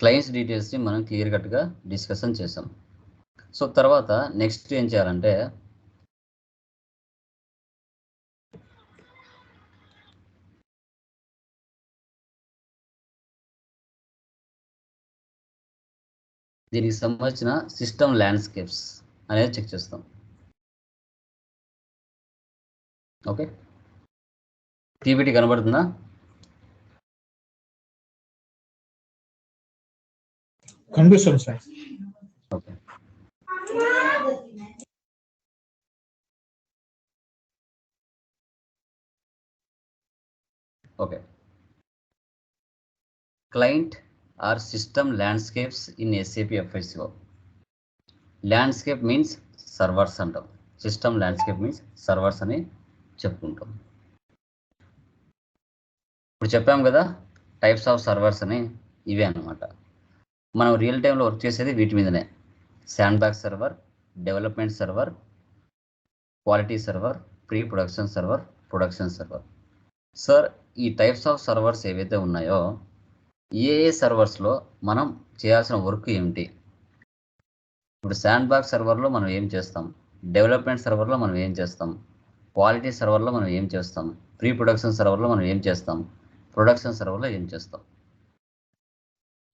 Clients డీటెయిల్స్ని మనం clear కట్గా discussion చేసాం. సో తర్వాత నెక్స్ట్ ఏం చేయాలంటే దీనికి సంబంధించిన సిస్టమ్ ల్యాండ్స్కేప్స్ అనేది చెక్ చేస్తాం. ఓకే పీపీటీ కనబడుతుందా? కనిపిస్తుంది sir okay okay client or system landscapes in SAP FICO landscape means servers అంటాం సిస్టమ్ ల్యాండ్స్కేప్ మీన్స్ సర్వర్స్ అని చెప్పుకుంటాం. ఇప్పుడు చెప్పాం కదా టైప్స్ ఆఫ్ సర్వర్స్ అని ఇవే అన్నమాట. మనం రియల్ టైంలో వర్క్ చేసేది వీటి మీదనే. Sand bag server development server quality server pre production server production server sir ఈ టైప్స్ ఆఫ్ సర్వర్స్ ఏవైతే ఉన్నాయో ఏ ఏ సర్వర్స్లో మనం చేయాల్సిన వర్క్ ఏమిటి? ఇప్పుడు శాండ్ బ్యాగ్ సర్వర్లో మనం ఏం చేస్తాం? డెవలప్మెంట్ సర్వర్లో మనం ఏం చేస్తాం? క్వాలిటీ సర్వర్లో మనం ఏం చేస్తాం? ప్రీ ప్రొడక్షన్ సర్వర్లో మనం ఏం చేస్తాం? ప్రొడక్షన్ సర్వర్లో ఏం చేస్తాం?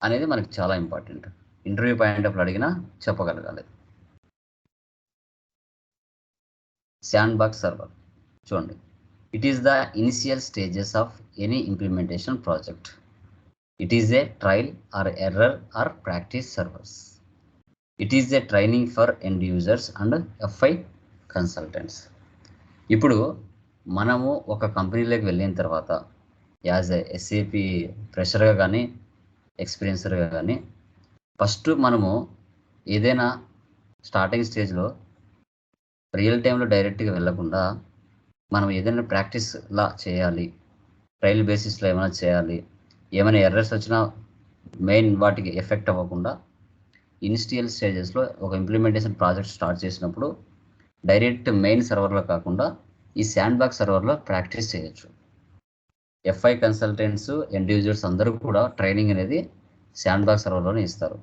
అనేది మనకి చాలా ఇంపార్టెంట్. ఇంటర్వ్యూ పాయింట్ అప్పుడు అడిగినా చెప్పగలగాలి. Sandbox server. చూడండి. It is the initial stages of any implementation project it is a trial or error or practice servers it is a training for end users and FI consultants ఇప్పుడు మనము ఒక కంపెనీలోకి వెళ్ళిన తర్వాత as a SAP ఫ్రెషర్గా కానీ experiencer కానీ first మనము ఏదైనా starting స్టేజ్లో రియల్ టైంలో డైరెక్ట్గా వెళ్ళకుండా మనం ఏదైనా ప్రాక్టీస్లా చేయాలి. ట్రయల్ బేసిస్లో ఏమైనా చేయాలి. ఏమైనా ఎర్రర్స్ వచ్చినా మెయిన్ వాటికి ఎఫెక్ట్ అవ్వకుండా ఇనిషియల్ స్టేజెస్లో ఒక ఇంప్లిమెంటేషన్ ప్రాజెక్ట్ స్టార్ట్ చేసినప్పుడు డైరెక్ట్ మెయిన్ సర్వర్లో కాకుండా ఈ శాండ్ బాక్స్ సర్వర్లో ప్రాక్టీస్ చేయొచ్చు. ఎఫ్ఐ కన్సల్టెంట్స్ ఇండివిజువల్స్ అందరూ కూడా ట్రైనింగ్ అనేది శాండ్ బాక్స్ సర్వర్లోనే ఇస్తారు.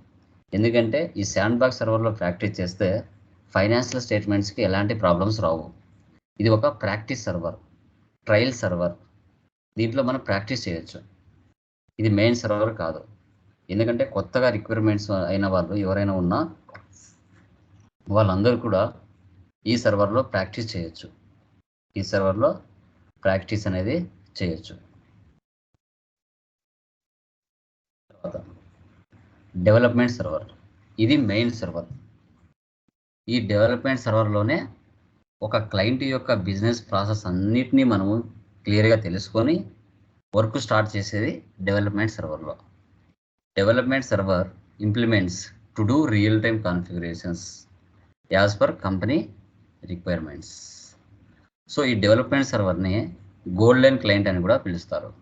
ఎందుకంటే ఈ శాండ్ బాక్స్ సర్వర్లో ప్రాక్టీస్ చేస్తే ఫైనాన్షియల్ స్టేట్మెంట్స్కి ఎలాంటి ప్రాబ్లమ్స్ రావు. ఇది ఒక ప్రాక్టీస్ సర్వర్ ట్రయల్ సర్వర్ దీంట్లో మనం ప్రాక్టీస్ చేయొచ్చు. ఇది మెయిన్ సర్వర్ కాదు. ఎందుకంటే కొత్తగా రిక్వైర్మెంట్స్ అయిన వాళ్ళు ఎవరైనా ఉన్నా వాళ్ళందరూ కూడా ఈ సర్వర్లో ప్రాక్టీస్ చేయొచ్చు. ఈ సర్వర్లో ప్రాక్టీస్ అనేది చేయొచ్చు. Development server. ఇది మెయిన్ సర్వర్. ఈ డెవలప్మెంట్ సర్వర్లోనే ఒక క్లయింట్ యొక్క బిజినెస్ ప్రాసెస్ అన్నిటినీ మనము క్లియర్గా తెలుసుకొని వర్క్ స్టార్ట్ చేసేది development సర్వర్లో. Development server implements to do real time configurations as per company requirements. So ఈ డెవలప్మెంట్ సర్వర్ని గోల్డెన్ క్లయింట్ అని కూడా పిలుస్తారు.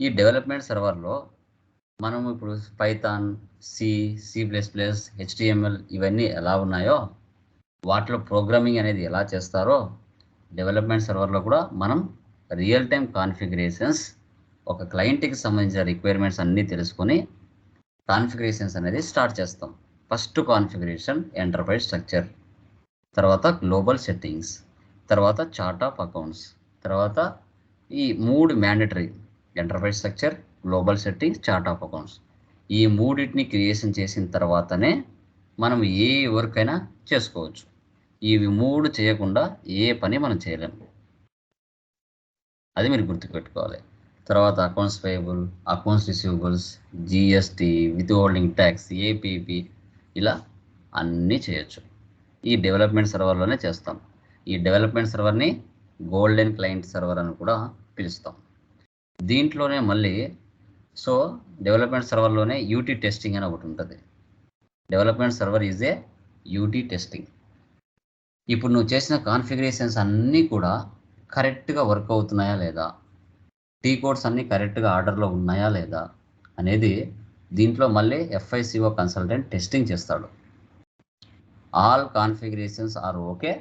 ఈ డెవలప్మెంట్ సర్వర్లో మనం ఇప్పుడు Python C C plus plus HTML ఇవన్నీ ఎలా ఉన్నాయో వాటిలో ప్రోగ్రామింగ్ అనేది ఎలా చేస్తారో డెవలప్మెంట్ సర్వర్లో కూడా మనం రియల్ టైం కాన్ఫిగరేషన్స్ ఒక క్లయింట్కి సంబంధించిన రిక్వైర్మెంట్స్ అన్నీ తెలుసుకొని కాన్ఫిగరేషన్స్ అనేది స్టార్ట్ చేస్తాం. ఫస్ట్ కాన్ఫిగరేషన్ ఎంటర్ప్రైజ్ స్ట్రక్చర్ తర్వాత గ్లోబల్ సెట్టింగ్స్ తర్వాత చార్ట్ ఆఫ్ అకౌంట్స్ తర్వాత ఈ మూడు mandatory enterprise structure global settings chart of accounts. ఈ మూడింటిని క్రియేషన్ చేసిన తర్వాతనే మనం ఏ వర్క్ అయినా చేసుకోవచ్చు. ఇవి మూడు చేయకుండా ఏ పని మనం చేయలేము అది మీరు గుర్తుపెట్టుకోవాలి. తర్వాత accounts payable accounts receivables GST withholding tax APP ఇలా అన్నీ చేయొచ్చు. ఈ డెవలప్మెంట్ సర్వర్లోనే చేస్తాం. ఈ డెవలప్మెంట్ సర్వర్ని గోల్డెన్ క్లయింట్ సర్వర్ అని కూడా పిలుస్తాం. దీంట్లోనే మళ్ళీ సో డెవలప్మెంట్ సర్వర్లోనే యూటీ టెస్టింగ్ అని ఒకటి ఉంటుంది. Development server is a UT testing. ఇప్పుడు నువ్వు చేసిన కాన్ఫిగరేషన్స్ అన్నీ కూడా కరెక్ట్గా వర్క్ అవుతున్నాయా లేదా? టీ కోడ్స్ అన్నీ కరెక్ట్గా ఆర్డర్లో ఉన్నాయా లేదా? అనేది దీంట్లో మళ్ళీ ఎఫ్ఐసిఓ కన్సల్టెంట్ టెస్టింగ్ చేస్తాడు. All configurations are okay.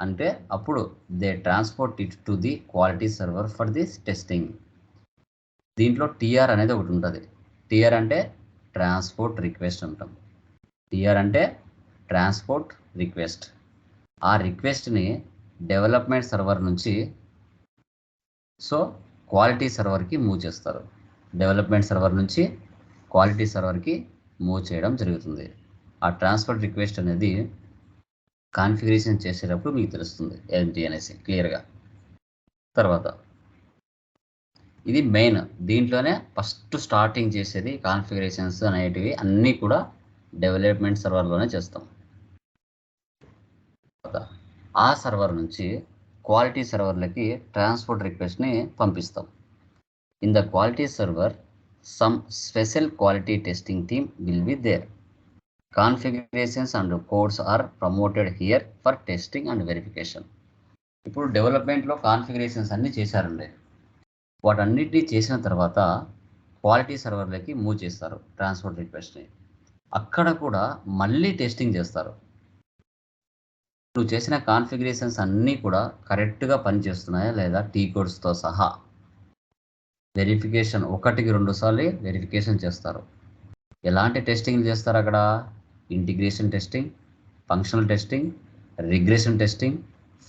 అంటే అప్పుడు they transport it to the quality server for this testing. దీంట్లో టీఆర్ అనేది ఒకటి ఉంటుంది. టీఆర్ అంటే ట్రాన్స్పోర్ట్ రిక్వెస్ట్ అంటాం. టిఆర్ అంటే ట్రాన్స్పోర్ట్ రిక్వెస్ట్. ఆ రిక్వెస్ట్ని డెవలప్మెంట్ సర్వర్ నుంచి సో క్వాలిటీ సర్వర్కి మూవ్ చేస్తారు. డెవలప్మెంట్ సర్వర్ నుంచి క్వాలిటీ సర్వర్కి మూవ్ చేయడం జరుగుతుంది. ఆ ట్రాన్స్పోర్ట్ రిక్వెస్ట్ అనేది కాన్ఫిగరేషన్ చేసేటప్పుడు మీకు తెలుస్తుంది. ఏంటి అనేసి క్లియర్గా. తర్వాత ఇది మెయిన్ దీంట్లోనే ఫస్ట్ స్టార్టింగ్ చేసేది కాన్ఫిగరేషన్స్ అనేటివి అన్నీ కూడా డెవలప్మెంట్ సర్వర్లోనే చేస్తాం. ఆ సర్వర్ నుంచి క్వాలిటీ సర్వర్లకి ట్రాన్స్పోర్ట్ రిక్వెస్ట్ని పంపిస్తాం. In the quality server some special quality testing team will be there configurations and codes are promoted here for testing and verification ఇప్పుడు డెవలప్మెంట్లో కాన్ఫిగరేషన్స్ అన్నీ చేశారండి. వాటన్నిటినీ చేసిన తర్వాత క్వాలిటీ సర్వర్లకి మూవ్ చేస్తారు ట్రాన్స్పోర్ట్ రిక్వెస్ట్ని. అక్కడ కూడా మళ్ళీ టెస్టింగ్ చేస్తారు. నువ్వు చేసిన కాన్ఫిగరేషన్స్ అన్నీ కూడా కరెక్ట్గా పనిచేస్తున్నాయా లేదా టీ కోడ్స్తో సహా? వెరిఫికేషన్ ఒకటికి రెండు సార్లు వెరిఫికేషన్ చేస్తారు. ఎలాంటి టెస్టింగ్ చేస్తారు అక్కడ? Integration testing functional testing regression testing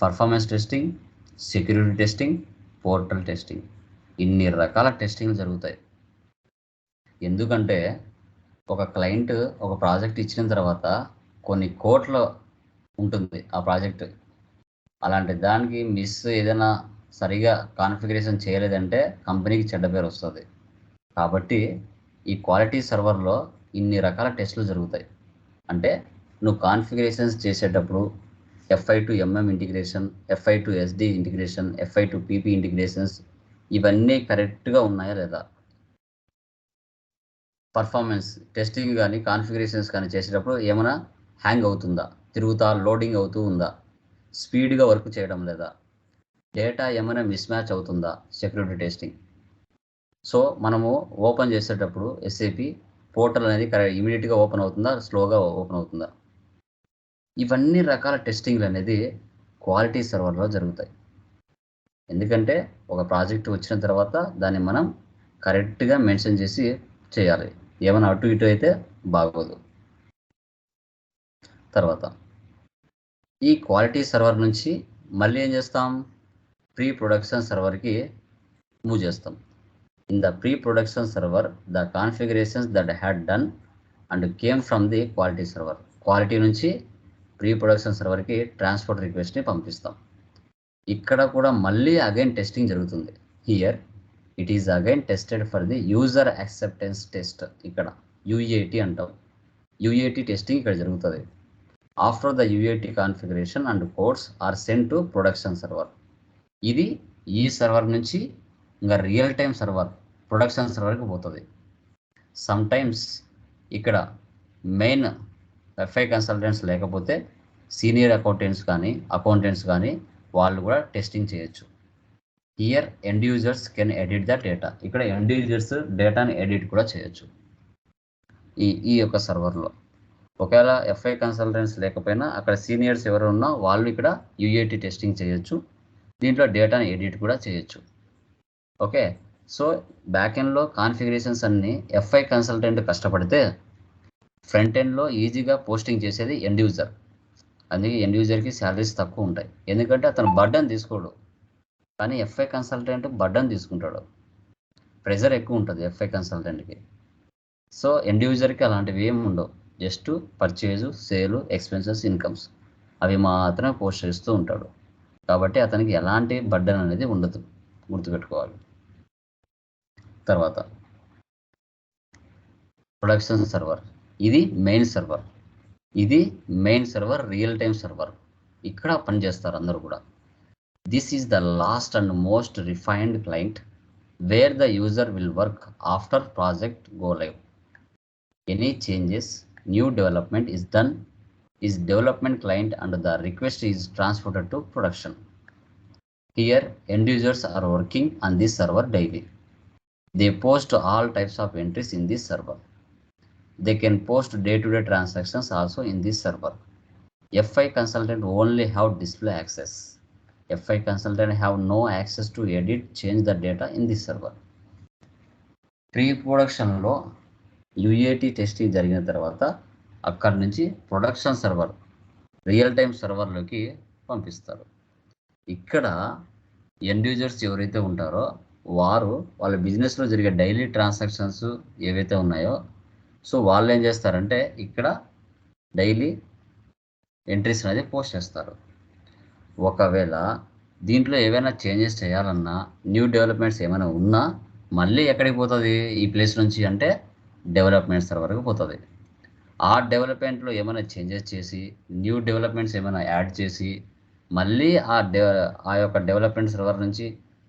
performance testing security testing portal testing. ఇన్ని రకాల టెస్టింగ్లు జరుగుతాయి. ఎందుకంటే ఒక క్లయింట్ ఒక ప్రాజెక్ట్ ఇచ్చిన తర్వాత కొన్ని కోట్ల ఉంటుంది ఆ ప్రాజెక్ట్ అలాంటి దానికి మిస్ ఏదైనా సరిగా కాన్ఫిగరేషన్ చేయలేదంటే కంపెనీకి చెడ్డ పేరు వస్తుంది. కాబట్టి ఈ క్వాలిటీ సర్వర్లో ఇన్ని రకాల టెస్టులు జరుగుతాయి. అంటే నువ్వు కాన్ఫిగరేషన్స్ చేసేటప్పుడు FI to MM integration FI to SD integration FI to PP integrations ఇవన్నీ కరెక్ట్గా ఉన్నాయా లేదా? పర్ఫార్మెన్స్ టెస్టింగ్ కానీ కాన్ఫిగరేషన్స్ కానీ చేసేటప్పుడు ఏమైనా హ్యాంగ్ అవుతుందా? తిరుగుతా లోడింగ్ అవుతూ ఉందా? స్పీడ్గా వర్క్ చేయడం లేదా? డేటా ఏమైనా మిస్ మ్యాచ్ అవుతుందా? Security testing. సో మనము ఓపెన్ చేసేటప్పుడు ఎస్ఏపి పోర్టల్ అనేది కరెక్ట్ ఇమీడియట్గా ఓపెన్ అవుతుందా? స్లోగా ఓపెన్ అవుతుందా? ఇవన్నీ రకాల టెస్టింగ్లు అనేది క్వాలిటీ సర్వర్లో జరుగుతాయి. ఎందుకంటే ఒక ప్రాజెక్ట్ వచ్చిన తర్వాత దాన్ని మనం కరెక్ట్గా మెన్షన్ చేసి చేయాలి. ఏమైనా అటు ఇటు అయితే బాగోదు. తర్వాత ఈ క్వాలిటీ సర్వర్ నుంచి మళ్ళీ ఏం చేస్తాం? ప్రీ ప్రొడక్షన్ సర్వర్కి మూవ్ చేస్తాం. In the pre production server the configurations that had done and came from the quality server. Quality నుంచి ప్రీ ప్రొడక్షన్ సర్వర్కి ట్రాన్స్పోర్ట్ రిక్వెస్ట్ని పంపిస్తాం. ఇక్కడ కూడా మళ్ళీ అగైన్ టెస్టింగ్ జరుగుతుంది. Here it is again tested for the user acceptance test ఇక్కడ UAT అంటాం. యూఏటి టెస్టింగ్ ఇక్కడ జరుగుతుంది. After the UAT configuration and codes are send to production server ఇది ఈ సర్వర్ నుంచి ఇంకా రియల్ టైం సర్వర్ ప్రొడక్షన్ సర్వర్కి పోతుంది. సమ్టైమ్స్ ఇక్కడ మెయిన్ ఎఫ్ఐ కన్సల్టెంట్స్ లేకపోతే సీనియర్ అకౌంటెంట్స్ కానీ అకౌంటెంట్స్ కానీ వాళ్ళు కూడా టెస్టింగ్ చేయొచ్చు. Here end users can edit the data ఇక్కడ ఎండ్ యూజర్స్ డేటాని ఎడిట్ కూడా చేయొచ్చు. ఈ ఈ యొక్క సర్వర్లో ఒకవేళ ఎఫ్ఐ కన్సల్టెంట్స్ లేకపోయినా అక్కడ సీనియర్స్ ఎవరు ఉన్నా వాళ్ళు ఇక్కడ యూఏటి టెస్టింగ్ చేయొచ్చు. దీంట్లో డేటాని ఎడిట్ కూడా చేయొచ్చు. ఓకే? సో బ్యాక్ ఎండ్లో కాన్ఫిగరేషన్స్ అన్ని ఎఫ్ఐ కన్సల్టెంట్ కష్టపడితే ఫ్రంట్ ఎండ్లో ఈజీగా పోస్టింగ్ చేసేది ఎండ్ యూజర్ అందుకే ఎండ్ యూజర్కి శాలరీస్ తక్కువ ఉంటాయి. ఎందుకంటే అతను బర్డన్ తీసుకోడు. కానీ ఎఫ్ఐ కన్సల్టెంట్ బర్డన్ తీసుకుంటాడు. ప్రెజర్ ఎక్కువ ఉంటుంది ఎఫ్ఐ కన్సల్టెంట్కి సో ఎండ్ యూజర్కి అలాంటివి ఏమి ఉండవు. Just purchase sale expenses incomes అవి మాత్రమే పోస్ట్ చేస్తూ ఉంటాడు. కాబట్టి అతనికి ఎలాంటి బర్డన్ అనేది ఉండదు. గుర్తుపెట్టుకోవాలి. తర్వాత. ప్రొడక్షన్ సర్వర్ ఇది మెయిన్ సర్వర్ ఇది main server real time server ఇక్కడ పనిచేస్తారు అందరూ కూడా. This is the last and most refined client where the user will work after project go live any changes new development is done is development client and the request is transported to production here end users are working on this server daily they post all types of entries in this server they can post day to day transactions also in this server FI consultant only have display access FI consultant have no access to edit change the data in this server pre ప్రొడక్షన్లో UAT testing జరిగిన తర్వాత అక్కడి నుంచి production server real time సర్వర్లోకి పంపిస్తారు. ఇక్కడ ఎండ్యూజర్స్ ఎవరైతే ఉంటారో వారు వాళ్ళ బిజినెస్లో జరిగే డైలీ ట్రాన్సాక్షన్స్ ఏవైతే ఉన్నాయో సో వాళ్ళు ఏం చేస్తారంటే ఇక్కడ డైలీ ఎంట్రీస్ అనేది పోస్ట్ చేస్తారు. ఒకవేళ దీంట్లో ఏవైనా చేంజెస్ చేయాలన్నా న్యూ డెవలప్మెంట్స్ ఏమైనా ఉన్నా మళ్ళీ ఎక్కడికి పోతుంది? ఈ ప్లేస్ నుంచి అంటే డెవలప్మెంట్స్ వరకు పోతుంది. ఆ డెవలప్మెంట్లో ఏమైనా చేంజెస్ చేసి న్యూ డెవలప్మెంట్స్ ఏమైనా యాడ్ చేసి మళ్ళీ ఆ డె ఆ యొక్క డెవలప్మెంట్ సర్వర్ నుంచి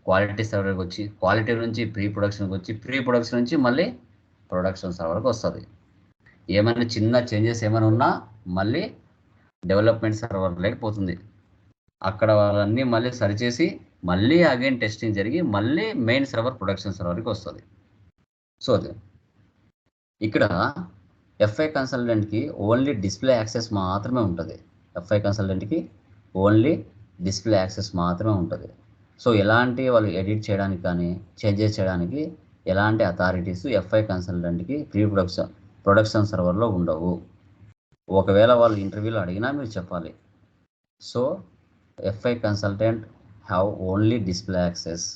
క్వాలిటీ సర్వర్కి వచ్చి క్వాలిటీ నుంచి ప్రీ ప్రొడక్షన్కి వచ్చి ప్రీ ప్రొడక్షన్ నుంచి మళ్ళీ ప్రొడక్షన్ సర్వర్కి వస్తుంది ఏమైనా చిన్న చేంజెస్ ఏమైనా ఉన్నా మళ్ళీ డెవలప్మెంట్ సర్వర్ లేకపోతుంది అక్కడ వాళ్ళన్నీ మళ్ళీ సరిచేసి మళ్ళీ అగైన్ టెస్టింగ్ జరిగి మళ్ళీ మెయిన్ సర్వర్ ప్రొడక్షన్ సర్వర్కి వస్తుంది. సో అది. ఇక్కడ ఎఫ్ఐ కన్సల్టెంట్కి ఓన్లీ డిస్ప్లే యాక్సెస్ మాత్రమే ఉంటుంది. ఎఫ్ఐ కన్సల్టెంట్కి ఓన్లీ డిస్ప్లే యాక్సెస్ మాత్రమే ఉంటుంది. సో ఎలాంటి వాళ్ళు ఎడిట్ చేయడానికి కానీ చేంజెస్ చేయడానికి ఎలాంటి అథారిటీస్ ఎఫ్ఐ కన్సల్టెంట్కి ప్రీ ప్రొడక్షన్ ప్రొడక్షన్ సర్వర్లో ఉండవు. ఒకవేళ వాళ్ళు ఇంటర్వ్యూలో అడిగినా మీరు చెప్పాలి. So FI consultant have only display access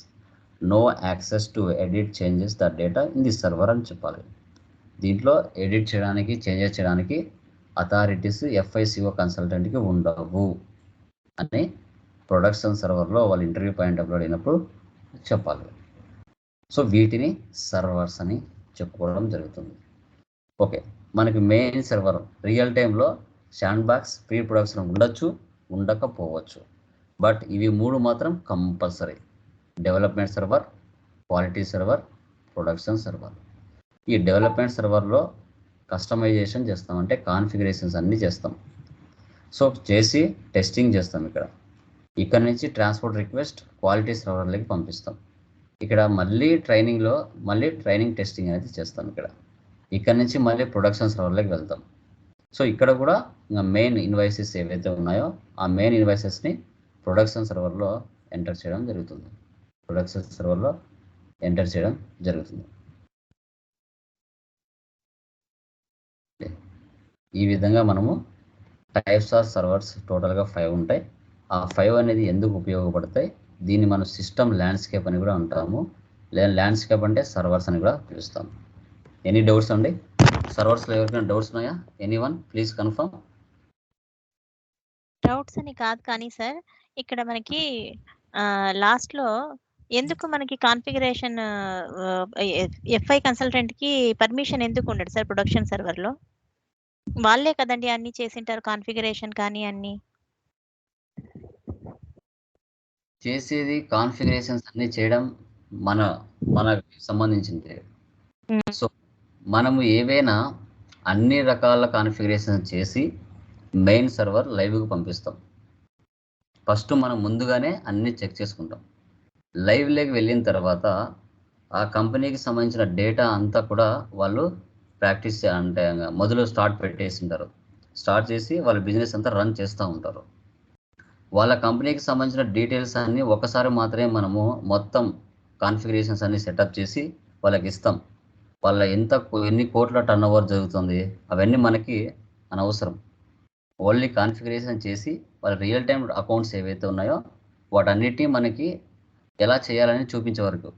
no access to edit changes the data in the server అని చెప్పాలి. దీంట్లో ఎడిట్ చేయడానికి చేంజెస్ చేయడానికి అథారిటీస్ ఎఫ్ఐసిఓ కన్సల్టెంట్కి ఉండవు అని ప్రొడక్షన్ సర్వర్లో వాళ్ళు ఇంటర్వ్యూ పాయింట్ అప్లోడ్ అయినప్పుడు చెప్పాలి. సో వీటిని సర్వర్స్ అని చెప్పుకోవడం జరుగుతుంది. ఓకే మనకి మెయిన్ సర్వర్ రియల్ టైంలో శాండ్ బాక్స్ ప్రీ ప్రొడక్షన్ ఉండొచ్చు ఉండకపోవచ్చు. బట్ ఇవి మూడు మాత్రం compulsory development server quality server production server ఈ డెవలప్మెంట్ సర్వర్లో కస్టమైజేషన్ చేస్తాం. అంటే కాన్ఫిగరేషన్స్ అన్నీ చేస్తాం. సో చేసి టెస్టింగ్ చేస్తాం ఇక్కడ. ఇక్కడ నుంచి ట్రాన్స్పోర్ట్ రిక్వెస్ట్ క్వాలిటీ సర్వర్లకి పంపిస్తాం. ఇక్కడ మళ్ళీ ట్రైనింగ్లో మళ్ళీ ట్రైనింగ్ టెస్టింగ్ అనేది చేస్తాం ఇక్కడ. ఇక్కడ నుంచి మళ్ళీ ప్రొడక్షన్ సర్వర్లోకి వెళ్తాం. సో ఇక్కడ కూడా ఇంకా మెయిన్ ఇన్వాయిసెస్ ఏవైతే ఉన్నాయో ఆ మెయిన్ ఇన్వాయిసెస్ని ప్రొడక్షన్ సర్వర్లో ఎంటర్ చేయడం జరుగుతుంది. ప్రొడక్షన్ సర్వర్లో ఎంటర్ చేయడం జరుగుతుంది. ఈ విధంగా మనము టైప్స్ ఆఫ్ సర్వర్స్ టోటల్గా ఫైవ్ ఉంటాయి. ఆ ఫైవ్ అనేది ఎందుకు ఉపయోగపడతాయి? దీన్ని మనం సిస్టమ్ ల్యాండ్స్కేప్ అని కూడా అంటాము. లేదా ల్యాండ్స్కేప్ అంటే సర్వర్స్ అని కూడా పిలుస్తాం. ఎనీ డౌట్స్ అండి? సర్వర్స్లో ఎవరికైనా డౌట్స్ ఉన్నాయా? Any one please confirm doubts అని కాదు కానీ సార్ ఇక్కడ మనకి లాస్ట్లో ఎందుకు మనకి కాన్ఫిగరేషన్ ఎఫ్ఐ కన్సల్టెంట్కి పర్మిషన్ ఎందుకు ఉండదు సార్ ప్రొడక్షన్ సర్వర్లో వాళ్ళే కదండి అన్ని చేసింటారు కాన్ఫిగరేషన్ కానీ అన్ని. చేసేది కాన్ఫిగరేషన్స్ అన్ని చేయడం మన మనకి సంబంధించింది. సో మనము ఏవైనా అన్ని రకాల కాన్ఫిగరేషన్ చేసి మెయిన్ సర్వర్ లైవ్కి పంపిస్తాం. ఫస్ట్ మనం ముందుగానే అన్ని చెక్ చేసుకుంటాం. లైవ్లోకి వెళ్ళిన తర్వాత ఆ కంపెనీకి సంబంధించిన డేటా అంతా కూడా వాళ్ళు ప్రాక్టీస్ అంటే మొదలు స్టార్ట్ పెట్టేసింటారు స్టార్ట్ చేసి వాళ్ళ బిజినెస్ అంతా రన్ చేస్తూ ఉంటారు. వాళ్ళ కంపెనీకి సంబంధించిన డీటెయిల్స్ అన్నీ ఒకసారి మాత్రమే మనము మొత్తం కాన్ఫిగరేషన్స్ అన్ని సెటప్ చేసి వాళ్ళకి ఇస్తాం. వాళ్ళ ఎంత ఎన్ని కోట్ల టర్న్ ఓవర్ జరుగుతుంది అవన్నీ మనకి అనవసరం. ఓన్లీ కాన్ఫిగరేషన్ చేసి వాళ్ళ రియల్ టైం అకౌంట్స్ ఏవైతే ఉన్నాయో వాటన్నిటి మనకి ఎలా చేయాలని చూపించే వరకు.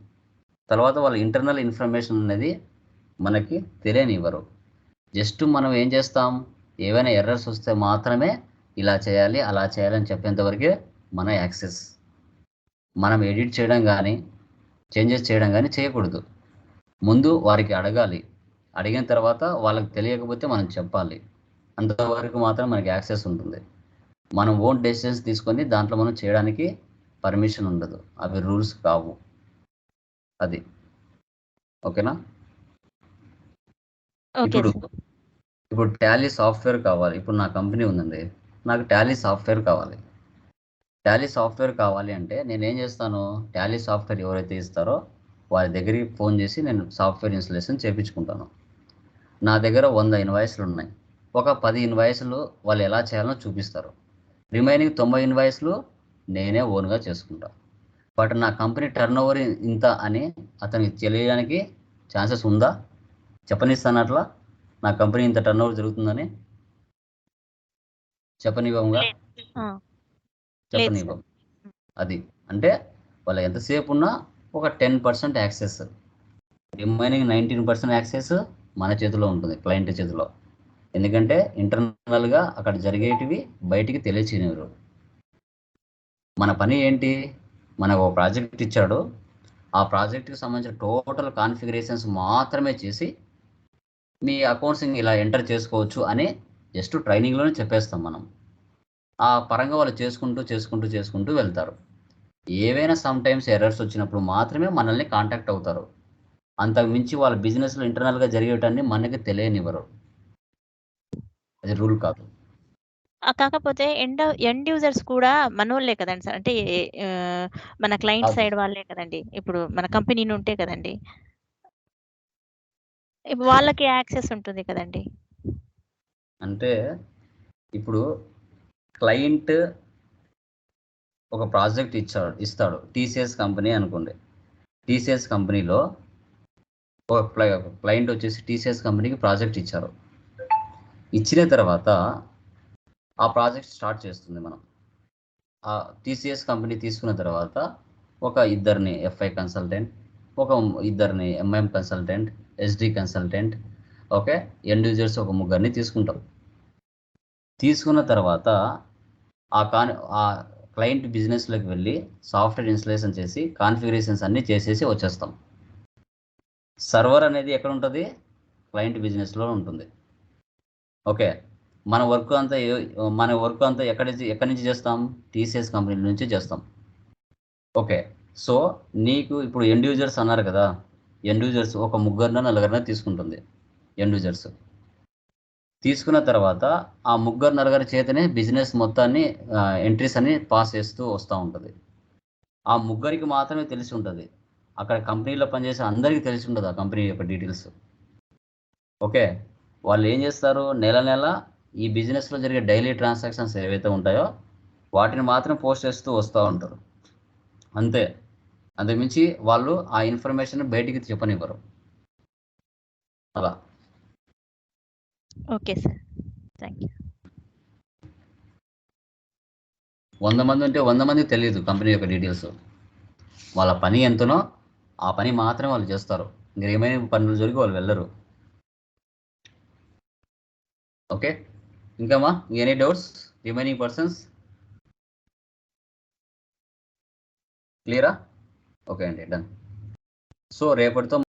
తర్వాత వాళ్ళ ఇంటర్నల్ ఇన్ఫర్మేషన్ అనేది మనకి తెలియనివ్వరు. జస్ట్ మనం ఏం చేస్తాం ఏవైనా ఎర్రర్స్ వస్తే మాత్రమే ఇలా చేయాలి అలా చేయాలని చెప్పేంత వరకే మన యాక్సెస్. మనం ఎడిట్ చేయడం కానీ చేంజెస్ చేయడం కానీ చేయకూడదు. ముందు వారికి అడగాలి. అడిగిన తర్వాత వాళ్ళకి తెలియకపోతే మనం చెప్పాలి. అంతవరకు మాత్రం మనకి యాక్సెస్ ఉంటుంది. మనం ఓన్ డెసిషన్స్ తీసుకొని దాంట్లో మనం చేయడానికి పర్మిషన్ ఉండదు. అవి రూల్స్ కావు. అది. ఓకేనా? ఓకే ఇప్పుడు ఇప్పుడు టాలీ సాఫ్ట్వేర్ కావాలి. ఇప్పుడు నా కంపెనీ ఉందండి. నాకు టాలీ సాఫ్ట్వేర్ కావాలి. టాలీ సాఫ్ట్వేర్ కావాలి అంటే నేను ఏం చేస్తాను? టాలీ సాఫ్ట్వేర్ ఎవరైతే ఇస్తారో వారి దగ్గరికి ఫోన్ చేసి నేను సాఫ్ట్వేర్ ఇన్స్టలేషన్ చేయించుకుంటాను నా దగ్గర వంద ఇన్వాయిస్లు ఉన్నాయి. ఒక పది ఇన్వాయిస్లు వాళ్ళు ఎలా చేయాలో చూపిస్తారు. రిమైనింగ్ తొంభై ఇన్వాయిస్లు నేనే ఓన్గా చేసుకుంటాను బట్ నా కంపెనీ టర్న్ ఓవర్ ఇంత అని అతనికి తెలియడానికి ఛాన్సెస్ ఉందా? చెప్పనిస్తాను అట్లా నా కంపెనీ ఇంత టర్న్ ఓవర్ జరుగుతుందని చెప్పనివ్వంగా చెప్పనివ్వం అది. అంటే వాళ్ళ ఎంతసేపు ఉన్నా ఒక ten percent access. Remaining nineteen percent access మన చేతిలో ఉంటుంది క్లయింట్ చేతిలో. ఎందుకంటే ఇంటర్నల్గా అక్కడ జరిగేటివి బయటికి తెలియచేయనివ్వరు. మన పని ఏంటి? మనకు ఒక ప్రాజెక్ట్ ఇచ్చాడు. ఆ ప్రాజెక్ట్కి సంబంధించిన టోటల్ కాన్ఫిగరేషన్స్ మాత్రమే చేసి మీ అకౌంట్స్ ఇలా ఎంటర్ చేసుకోవచ్చు అని జస్ట్ ట్రైనింగ్లోనే చెప్పేస్తాం మనం. ఆ పరంగా వాళ్ళు చేసుకుంటూ చేసుకుంటూ చేసుకుంటూ వెళ్తారు. ఏవైనా సమ్ టైమ్స్ ఎర్రర్స్ వచ్చినప్పుడు మాత్రమే మనల్ని కాంటాక్ట్ అవుతారు. అంతకు మించి వాళ్ళ బిజినెస్లో ఇంటర్నల్గా జరిగేటాన్ని మనకి తెలియనివ్వరు. అది రూల్ కాదు. కాకపోతే ఎండ్ ఎండ్ యూజర్స్ కూడా మనోళ్ళే కదండి సార్. అంటే మన క్లయింట్. సైడ్ వాళ్ళే కదండి. ఇప్పుడు మన కంపెనీ ఉంటే కదండి. ఇప్పుడు వాళ్ళకి యాక్సెస్ ఉంటుంది కదండి. అంటే ఇప్పుడు క్లయింట్ ఒక ప్రాజెక్ట్ ఇచ్చాడు ఇస్తాడు. టీసీఎస్ కంపెనీ అనుకోండి. టీసీఎస్ కంపెనీలో ఒక క్లయింట్ వచ్చేసి టీసీఎస్ కంపెనీకి ప్రాజెక్ట్ ఇచ్చారు. ఇచ్చిన తర్వాత ఆ ప్రాజెక్ట్ స్టార్ట్ చేస్తుంది మనం. ఆ టీసీఎస్ కంపెనీ తీసుకున్న తర్వాత ఒక ఇద్దరిని ఎఫ్ఐ కన్సల్టెంట్ ఒక ఇద్దరిని MM consultant SD consultant okay? End users ఒక ముగ్గురిని తీసుకుంటాం. తీసుకున్న తర్వాత ఆ కాన్ ఆ క్లయింట్ బిజినెస్లోకి వెళ్ళి సాఫ్ట్వేర్ ఇన్స్టలేషన్ చేసి కాన్ఫిగరేషన్స్ అన్నీ చేసేసి వచ్చేస్తాం. సర్వర్ అనేది ఎక్కడ ఉంటుంది? క్లయింట్ బిజినెస్లో ఉంటుంది. ఓకే. మన వర్క్ అంతా మన వర్క్ అంతా ఎక్కడ నుంచి ఎక్కడి నుంచి చేస్తాం? టీసీఎస్ కంపెనీ నుంచి చేస్తాం. ఓకే. సో నీకు ఇప్పుడు ఎండ్ యూజర్స్ అన్నారు కదా? ఎండ్ యూజర్స్ ఒక ముగ్గురిన నలుగురిన తీసుకుంటుంది. End users. తీసుకున్న తర్వాత ఆ ముగ్గురు నలుగురి చేతనే బిజినెస్ మొత్తాన్ని ఎంట్రీస్ అని పాస్ చేస్తూ వస్తూ ఉంటుంది. ఆ ముగ్గురికి మాత్రమే తెలిసి ఉంటుంది. అక్కడ కంపెనీలో పనిచేసే అందరికీ తెలిసి ఉంటుంది ఆ కంపెనీ యొక్క డీటెయిల్స్. ఓకే? వాళ్ళు ఏం చేస్తారు? నెల నెల ఈ బిజినెస్లో జరిగే డైలీ ట్రాన్సాక్షన్స్ ఏవైతే ఉంటాయో వాటిని మాత్రం పోస్ట్ చేస్తూ వస్తూ ఉంటారు. అంతే. అంతకుమించి వాళ్ళు ఆ ఇన్ఫర్మేషన్ బయటికి చెప్పనివ్వరు. అలా. Okay sir. Thank you. వంద మంది ఉంటే వంద మందికి తెలియదు కంపెనీ యొక్క డీటెయిల్స్. వాళ్ళ పని ఎంతనో ఆ పని మాత్రమే వాళ్ళు చేస్తారు. ఇంక రిమైనింగ్ పనులు జరిగి వాళ్ళు వెళ్ళరు. ఓకే? ఇంకామా ఎనీ డౌట్స్? Remaining persons? క్లియరా? ఓకే అండి డన్. సో రేపటితో